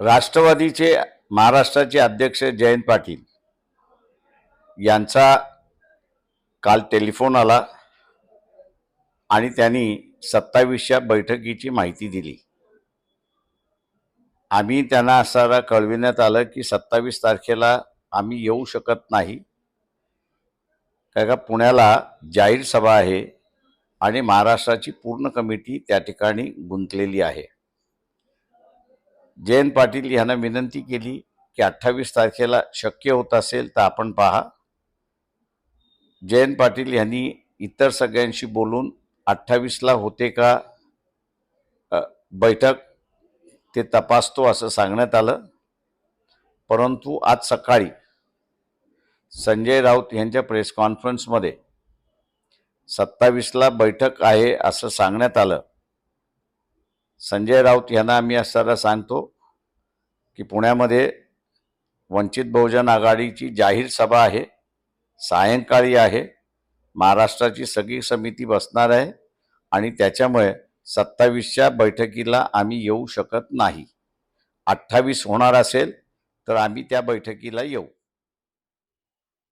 राष्ट्रवादीचे महाराष्ट्राचे अध्यक्ष जयंत पाटील यांचा काल टेलिफोन आला आणि त्यांनी सत्तावीसच्या बैठकीची माहिती दिली. आम्ही त्यांना असं कळविण्यात आलं की सत्तावीस तारखेला आम्ही येऊ शकत नाही. काय का पुण्याला जाहीर सभा आहे आणि महाराष्ट्राची पूर्ण कमिटी त्या ठिकाणी गुंतलेली आहे. जयंत पाटील यांना विनंती केली की अठ्ठावीस तारखेला शक्य होत असेल तर आपण पहा. जयंत पाटील यांनी इतर सगळ्यांशी बोलून अठ्ठावीसला होते का बैठक ते तपासतो असं सांगण्यात आलं. परंतु आज सकाळी संजय राऊत यांच्या प्रेस कॉन्फरन्समध्ये सत्तावीसला बैठक आहे असं सांगण्यात आलं. संजय राऊत यांना आम्ही असताना सांगतो की पुण्यामध्ये वंचित बहुजन आघाडीची जाहीर सभा आहे सायंकाळी आहे महाराष्ट्राची सगळी समिती बसणार आहे आणि त्याच्यामुळे सत्तावीसच्या बैठकीला आम्ही येऊ शकत नाही. अठ्ठावीस होणार असेल तर आम्ही त्या बैठकीला येऊ.